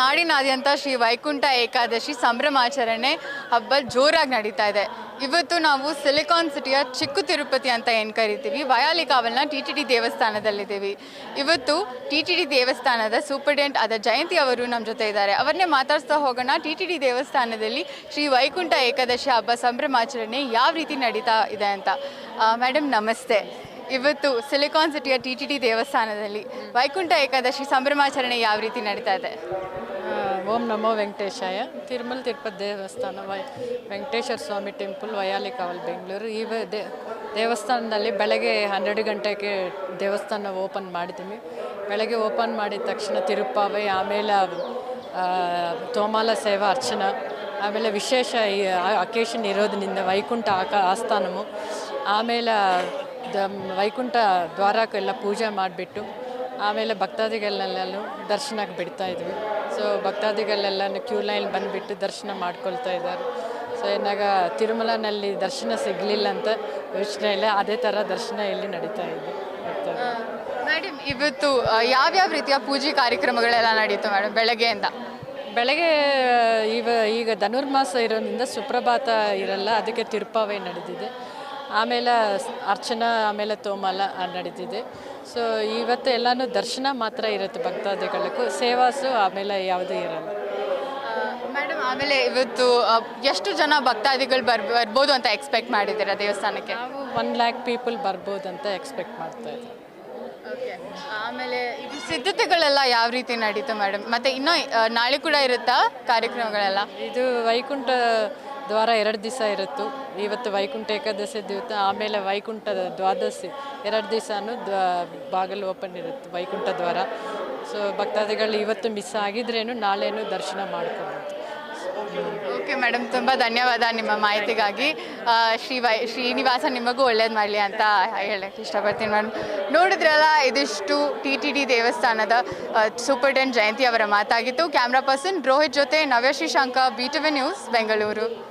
ನಾಡಿನಾದ್ಯಂತ ಶ್ರೀ ವೈಕುಂಠ ಏಕಾದಶಿ ಸಂಭ್ರಮಾಚರಣೆ ಹಬ್ಬ ಜೋರಾಗಿ ನಡೀತಾ ಇದೆ. ಇವತ್ತು ನಾವು ಸಿಲಿಕಾನ್ ಸಿಟಿಯ ಚಿಕ್ಕ ತಿರುಪತಿ ಅಂತ ಏನು ಕರಿತೀವಿ? ವಯಾಲಿಕಾವಲ್ನ ಟಿ ಟಿ ಡಿ ದೇವಸ್ಥಾನದಲ್ಲಿದ್ದೀವಿ. ಇವತ್ತು ಟಿ ಟಿ ಡಿ ದೇವಸ್ಥಾನದ ಸೂಪರ್ಡೆಂಟ್ ಆದ ಜಯಂತಿ ಅವರು ನಮ್ಮ ಜೊತೆ ಇದ್ದಾರೆ. ಅವರನ್ನೇ ಮಾತಾಡ್ತಾ ಹೋಗೋಣ. ಟಿ ಟಿ ಡಿ ದೇವಸ್ಥಾನದಲ್ಲಿ ಶ್ರೀ ವೈಕುಂಠ ಏಕಾದಶಿ ಹಬ್ಬ ಸಂಭ್ರಮಾಚರಣೆ ಯಾವ ರೀತಿ ನಡೀತಾ ಇದೆ ಅಂತ. ಮೇಡಮ್ ನಮಸ್ತೆ. ಇವತ್ತು ಸಿಲಿಕಾನ್ ಸಿಟಿಯ ಟಿ ಟಿ ಟಿ ದೇವಸ್ಥಾನದಲ್ಲಿ ವೈಕುಂಠ ಏಕಾದಶಿ ಸಂಭ್ರಮಾಚರಣೆ ಯಾವ ರೀತಿ ನಡೀತಾ ಇದೆ? ಓಂ ನಮೋ ವೆಂಕಟೇಶಾಯ. ತಿರುಮಲ ತಿರುಪತಿ ದೇವಸ್ಥಾನ, ವೈ ವೆಂಕಟೇಶ್ವರ ಸ್ವಾಮಿ ಟೆಂಪಲ್, ವಯಾಲಿ ಕಾವಲ್, ಬೆಂಗಳೂರು. ಈ ದೇ ದೇವಸ್ಥಾನದಲ್ಲಿ ಬೆಳಗ್ಗೆ ಹನ್ನೆರಡು ಗಂಟೆಗೆ ದೇವಸ್ಥಾನ ಓಪನ್ ಮಾಡಿದ್ದೀವಿ ಬೆಳಗ್ಗೆ ಓಪನ್ ಮಾಡಿದ ತಕ್ಷಣ ತಿರುಪಾವೆ ಆಮೇಲೆ ತೋಮಾಲ ಸೇವಾ ಅರ್ಚನ, ಆಮೇಲೆ ವಿಶೇಷ ಈ ಅಕೇಶನ್ ಇರೋದ್ರಿಂದ ವೈಕುಂಠ ಆಕ, ಆಸ್ಥಾನವು, ಆಮೇಲೆ ದ ವೈಕುಂಠ ದ್ವಾರಕ್ಕೆಲ್ಲ ಪೂಜೆ ಮಾಡಿಬಿಟ್ಟು ಆಮೇಲೆ ಭಕ್ತಾದಿಗಳನ್ನೆಲ್ಲೂ ದರ್ಶನಕ್ಕೆ ಬಿಡ್ತಾ ಇದ್ವಿ. ಸೊ ಭಕ್ತಾದಿಗಳೆಲ್ಲ ಕ್ಯೂ ಲೈನ್ ಬಂದುಬಿಟ್ಟು ದರ್ಶನ ಮಾಡ್ಕೊಳ್ತಾ ಇದ್ದಾರೆ. ಸೊ ಏನಾಗ ತಿರುಮಲನಲ್ಲಿ ದರ್ಶನ ಸಿಗಲಿಲ್ಲ ಅಂತ ಯೋಚನೆ ಇಲ್ಲ ಅದೇ ಥರ ದರ್ಶನ ಇಲ್ಲಿ ನಡೀತಾ ಇದೆ. ಮೇಡಮ್ ಇವತ್ತು ಯಾವ್ಯಾವ ರೀತಿಯ ಪೂಜೆ ಕಾರ್ಯಕ್ರಮಗಳೆಲ್ಲ ನಡೀತು ಮೇಡಮ್ ಬೆಳಗ್ಗೆಯಿಂದ? ಬೆಳಗ್ಗೆ ಈಗ ಈಗ ಧನುರ್ಮಾಸ ಇರೋದ್ರಿಂದ ಸುಪ್ರಭಾತ ಇರಲ್ಲ ಅದಕ್ಕೆ ತಿರುಪಾವೆ ನಡೆದಿದೆ. ಆಮೇಲೆ ಅರ್ಚನಾ ಆಮೇಲೆ ತೋಮಲ ನಡೀತಿದೆ. ಸೊ ಇವತ್ತು ಎಲ್ಲನೂ ದರ್ಶನ ಮಾತ್ರ ಇರುತ್ತೆ ಭಕ್ತಾದಿಗಳಿಗೂ. ಸೇವಾಸು ಆಮೇಲೆ ಯಾವುದೂ ಇರಲ್ಲ. ಮೇಡಮ್ ಆಮೇಲೆ ಇವತ್ತು ಎಷ್ಟು ಜನ ಭಕ್ತಾದಿಗಳು ಬರ್ ಬರ್ಬೋದು ಅಂತ ಎಕ್ಸ್ಪೆಕ್ಟ್ ಮಾಡಿದ್ದೀರಾ ದೇವಸ್ಥಾನಕ್ಕೆ? ನಾವು ಒನ್ ಲ್ಯಾಕ್ ಪೀಪಲ್ ಬರ್ಬೋದು ಅಂತ ಎಕ್ಸ್ಪೆಕ್ಟ್ ಮಾಡ್ತಾ ಇದ್ದೀವಿ. ಆಮೇಲೆ ಇದು ಸಿದ್ಧತೆಗಳೆಲ್ಲ ಯಾವ ರೀತಿ ನಡೀತು ಮೇಡಮ್ ಮತ್ತೆ ಇನ್ನೂ ನಾಳೆ ಕೂಡ ಇರುತ್ತಾ ಕಾರ್ಯಕ್ರಮಗಳೆಲ್ಲ? ಇದು ವೈಕುಂಠ ದ್ವಾರ ಎರಡು ದಿವಸ ಇರುತ್ತು. ಇವತ್ತು ವೈಕುಂಠ ಏಕಾದಶಿ ದಿವಸ, ಆಮೇಲೆ ವೈಕುಂಠದ ದ್ವಾದಶಿ. ಎರಡು ದಿವಸನೂ ದ್ವ, ಬಾಗಿಲು ಓಪನ್ ಇರುತ್ತೆ, ವೈಕುಂಠ ದ್ವಾರ. ಸೊ ಭಕ್ತಾದಿಗಳು ಇವತ್ತು ಮಿಸ್ ಆಗಿದ್ರೇನು ನಾಳೆನೂ ದರ್ಶನ ಮಾಡ್ಕೋಬೋದು. ಓಕೆ ಮೇಡಮ್ ತುಂಬ ಧನ್ಯವಾದ ನಿಮ್ಮ ಮಾಹಿತಿಗಾಗಿ. ಶ್ರೀ ವೈ, ಶ್ರೀನಿವಾಸ ನಿಮಗೂ ಒಳ್ಳೇದು ಮಾಡಲಿ ಅಂತ ಹೇಳಕ್ಕೆ ಇಷ್ಟಪಡ್ತೀನಿ ಮೇಡಮ್ ನೋಡಿದ್ರಲ್ಲ, ಇದಿಷ್ಟು ಟಿ ಟಿ ಡಿ ದೇವಸ್ಥಾನದ ಸೂಪರ್ಡೆಂಟ್ ಜಯಂತಿ ಅವರ ಮಾತಾಗಿತ್ತು. ಕ್ಯಾಮ್ರಾ ಪರ್ಸನ್ ರೋಹಿತ್ ಜೊತೆ Navyashree B T V news Bengaluru